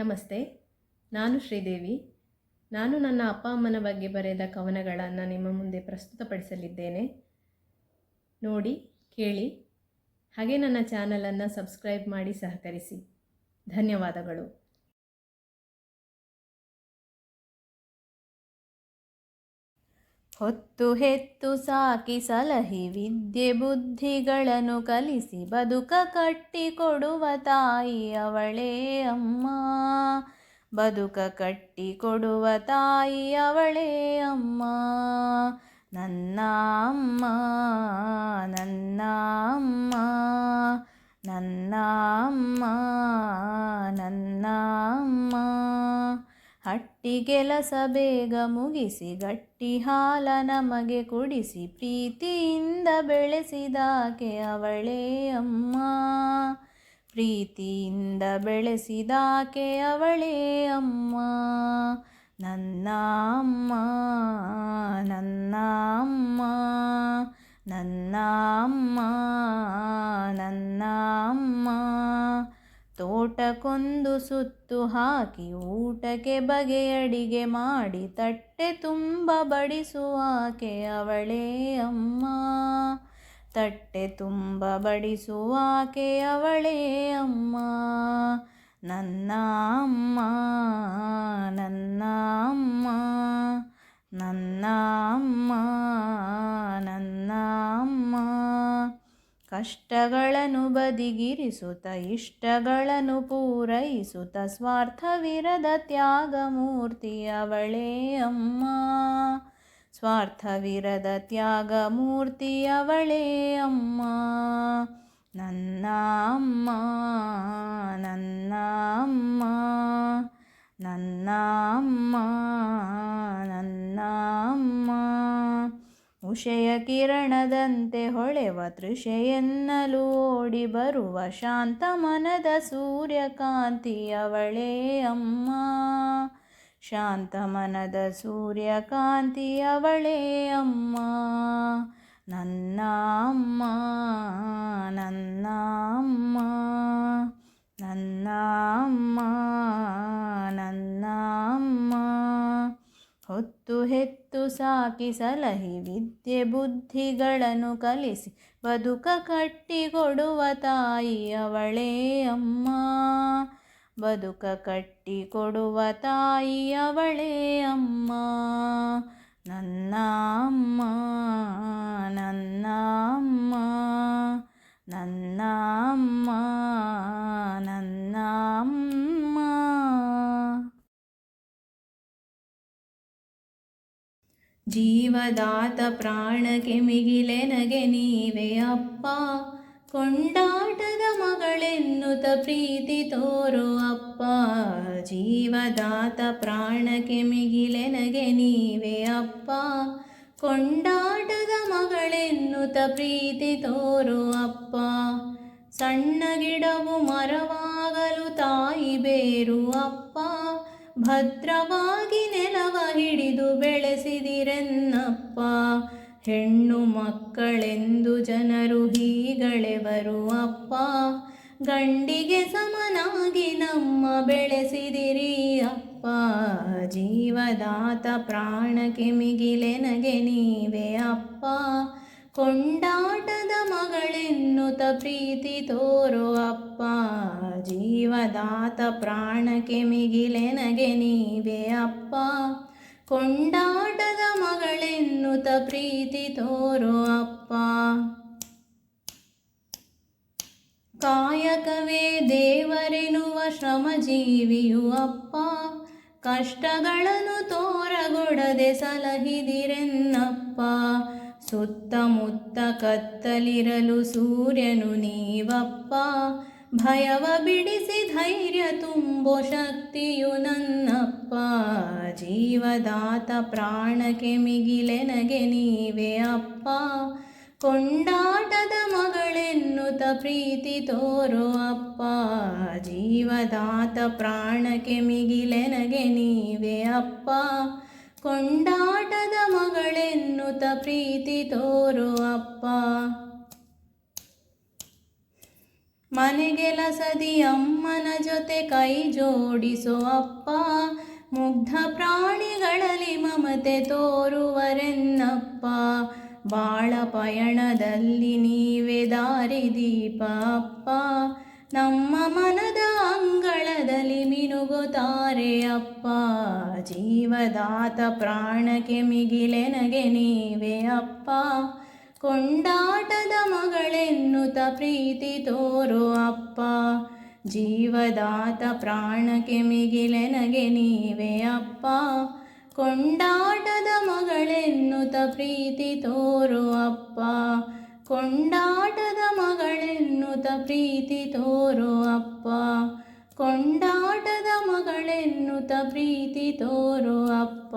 ನಮಸ್ತೆ, ನಾನು ಶ್ರೀದೇವಿ. ನಾನು ನನ್ನ ಅಪ್ಪ ಅಮ್ಮನ ಬಗ್ಗೆ ಬರೆದ ಕವನಗಳನ್ನು ನಿಮ್ಮ ಮುಂದೆ ಪ್ರಸ್ತುತಪಡಿಸಲಿದ್ದೇನೆ. ನೋಡಿ, ಕೇಳಿ. ಹಾಗೆ ನನ್ನ ಚಾನಲನ್ನು ಸಬ್ಸ್ಕ್ರೈಬ್ ಮಾಡಿ ಸಹಕರಿಸಿ. ಧನ್ಯವಾದಗಳು. ಹೊತ್ತು ಹೆತ್ತು ಸಾಕಿ ಸಲಹಿ, ವಿದ್ಯೆ ಬುದ್ಧಿಗಳನ್ನು ಕಲಿಸಿ ಬದುಕ ಕಟ್ಟಿಕೊಡುವ ತಾಯಿ ಅವಳೇ ಅಮ್ಮ. ಬದುಕ ಕಟ್ಟಿಕೊಡುವ ತಾಯಿ ಅವಳೇ ಅಮ್ಮ. ನನ್ನ ಅಮ್ಮ ನನ್ನ ಅಮ್ಮ ನನ್ನ ಅಮ್ಮ ನನ್ನ ಅಮ್ಮ. ಹಟ್ಟಿ ಕೆಲಸ ಬೇಗ ಮುಗಿಸಿ ಗಟ್ಟಿ ಹಾಲ ನಮಗೆ ಕುಡಿಸಿ, ಪ್ರೀತಿಯಿಂದ ಬೆಳೆಸಿದಾಕೆ ಅವಳೇ ಅಮ್ಮ. ಪ್ರೀತಿಯಿಂದ ಬೆಳೆಸಿದಾಕೆ ಅವಳೇ ಅಮ್ಮ. ನನ್ನ ಅಮ್ಮ ತೋಟಕ್ಕೊಂದು ಸುತ್ತು ಹಾಕಿ ಊಟಕ್ಕೆ ಬಗೆ ಅಡಿಗೆ ಮಾಡಿ ತಟ್ಟೆ ತುಂಬ ಬಡಿಸುವಾಕೆ ಅವಳೇ ಅಮ್ಮ. ತಟ್ಟೆ ತುಂಬ ಬಡಿಸುವಾಕೆ ಅವಳೇ ಅಮ್ಮ. ನನ್ನ ಅಮ್ಮ. ಕಷ್ಟಗಳನ್ನು ಬದಿಗಿರಿಸುತ್ತ, ಇಷ್ಟಗಳನ್ನು ಪೂರೈಸುತ್ತ, ಸ್ವಾರ್ಥವಿರದ ತ್ಯಾಗಮೂರ್ತಿ ಅವಳೇ ಅಮ್ಮ. ಸ್ವಾರ್ಥವಿರದ ತ್ಯಾಗಮೂರ್ತಿ ಅವಳೇ ಅಮ್ಮ. ನನ್ನ ಅಮ್ಮ ನನ್ನ ಅಮ್ಮ ನನ್ನ ಅಮ್ಮ, ನನ್ನ ಉಷಯ ಕಿರಣದಂತೆ ಹೊಳೆವ ತೃಷೆಯೆನ್ನಲು ಓಡಿ ಬರುವ ಶಾಂತ ಮನದ ಸೂರ್ಯಕಾಂತಿ ಅವಳೇ ಅಮ್ಮ. ಶಾಂತ ಮನದ ಸೂರ್ಯಕಾಂತಿ ಅವಳೇ ಅಮ್ಮ ನನ್ನ ಅಮ್ಮ. ನನ್ನ ಅಮ್ಮ ನನ್ನ ಅಮ್ಮ, ನನ್ನ ಹೊತ್ತು ಸಾಕಿ ಸಲಹಿ ವಿದ್ಯೆ ಬುದ್ಧಿಗಳನ್ನು ಕಲಿಸಿ ಬದುಕ ಕಟ್ಟಿಕೊಡುವ ತಾಯಿ ಅವಳೇ ಅಮ್ಮ. ಬದುಕ ಕಟ್ಟಿಕೊಡುವ ತಾಯಿ ಅವಳೇ ಅಮ್ಮ. ನನ್ನ ಜೀವದಾತ ಪ್ರಾಣಕ್ಕೆ ಮಿಗಿಲೆನಗೆ ನೀವೇ ಅಪ್ಪ. ಕೊಂಡಾಟದ ಮಗಳೆನ್ನುತ ಪ್ರೀತಿ ತೋರು ಅಪ್ಪ. ಜೀವದಾತ ಪ್ರಾಣಕ್ಕೆ ಮಿಗಿಲೆನಗೆ ನೀವೇ ಅಪ್ಪ. ಕೊಂಡಾಟದ ಮಗಳೆನ್ನುತ ಪ್ರೀತಿ ತೋರು ಅಪ್ಪ. ಸಣ್ಣ ಗಿಡವು ಮರವಾಗಲು ತಾಯಿ ಬೇರು ಅಪ್ಪ. ಭದ್ರವಾಗಿ ನೆಲವ ಹಿಡಿದು ಬೆಳೆಸಿದಿರೆನ್ನಪ್ಪ. ಹೆಣ್ಣು ಮಕ್ಕಳೆಂದು ಜನರು ಹೀಗಳೆವರು ಅಪ್ಪ. ಗಂಡಿಗೆ ಸಮನಾಗಿ ನಮ್ಮ ಬೆಳೆಸಿದಿರಿ ಅಪ್ಪ. ಜೀವದಾತ ಪ್ರಾಣಕ್ಕೆ ಮಿಗಿಲೆನಗೆ ನೀವೇ ಅಪ್ಪ. ಕೊಂಡಾಟದ ಮಗಳೆನ್ನುತ ಪ್ರೀತಿ ತೋರೋ ಅಪ್ಪ, ಜೀವದಾತ ಪ್ರಾಣಕ್ಕೆ ಮಿಗಿಲೆನಗೆ ನೀವೇ ಅಪ್ಪ. ಕೊಂಡಾಟದ ಮಗಳೆನ್ನುತ ಪ್ರೀತಿ ತೋರೋ ಅಪ್ಪ. ಕಾಯಕವೇ ದೇವರೆನ್ನುವ ಶ್ರಮಜೀವಿಯು ಅಪ್ಪ. ಕಷ್ಟಗಳನ್ನು ತೋರಗೊಡದೆ ಸಲಹಿದಿರೆನ್ನಪ್ಪ. ಸುತ್ತಮುತ್ತ ಕತ್ತಲಿರಲು ಸೂರ್ಯನು ನೀವಪ್ಪ, ಭಯವ ಬಿಡಿಸಿ ಧೈರ್ಯ ತುಂಬೋ ಶಕ್ತಿಯು ನನ್ನಪ್ಪ. ಜೀವದಾತ ಪ್ರಾಣಕ್ಕೆ ಮಿಗಿಲೆನಗೆ ನೀವೇ ಅಪ್ಪ. ಕೊಂಡಾಟದ ಮಗಳೆನ್ನುತ ಪ್ರೀತಿ ತೋರೋ ಅಪ್ಪ. ಜೀವದಾತ ಪ್ರಾಣಕ್ಕೆ ಮಿಗಿಲೆನಗೆ ನೀವೇ ಅಪ್ಪ. ಕೊಂಡಾಟದ ಮಗಳೆನ್ನುತ ಪ್ರೀತಿ ತೋರು ಅಪ್ಪ. ಮನೆಗೆಲಸದಿ ಅಮ್ಮನ ಜೊತೆ ಕೈ ಜೋಡಿಸೋ ಅಪ್ಪ. ಮುಗ್ಧ ಪ್ರಾಣಿಗಳಲ್ಲಿ ಮಮತೆ ತೋರುವರೆನ್ನಪ್ಪ. ಬಾಳ ಪಯಣದಲ್ಲಿ ನೀವೇ ದಾರಿದೀಪ ಅಪ್ಪ. ನಮ್ಮ ಮನದ ಮಿನುಗುತ್ತಾರೆ ಅಪ್ಪ, ಜೀವದಾತ ಪ್ರಾಣಕ್ಕೆ ಮಿಗಿಲೆನಗೆ ನೀವೇ ಅಪ್ಪ. ಕೊಂಡಾಟದ ಮಗಳೆನ್ನುತ ಪ್ರೀತಿ ತೋರು ಅಪ್ಪ, ಜೀವದಾತ ಪ್ರಾಣಕ್ಕೆ ಮಿಗಿಲೆನಗೆ ನೀವೇ ಅಪ್ಪ. ಕೊಂಡಾಟದ ಮಗಳೆನ್ನುತ ಪ್ರೀತಿ ತೋರು ಅಪ್ಪ, ಕೊಂಡಾಟದ ಮಗಳೆನ್ನುತ ಪ್ರೀತಿ ತೋರು ಅಪ್ಪ. ಕೊಂಡಾಟದ ಮಗಳೆನ್ನುತ್ತ ಪ್ರೀತಿ ತೋರು ಅಪ್ಪ.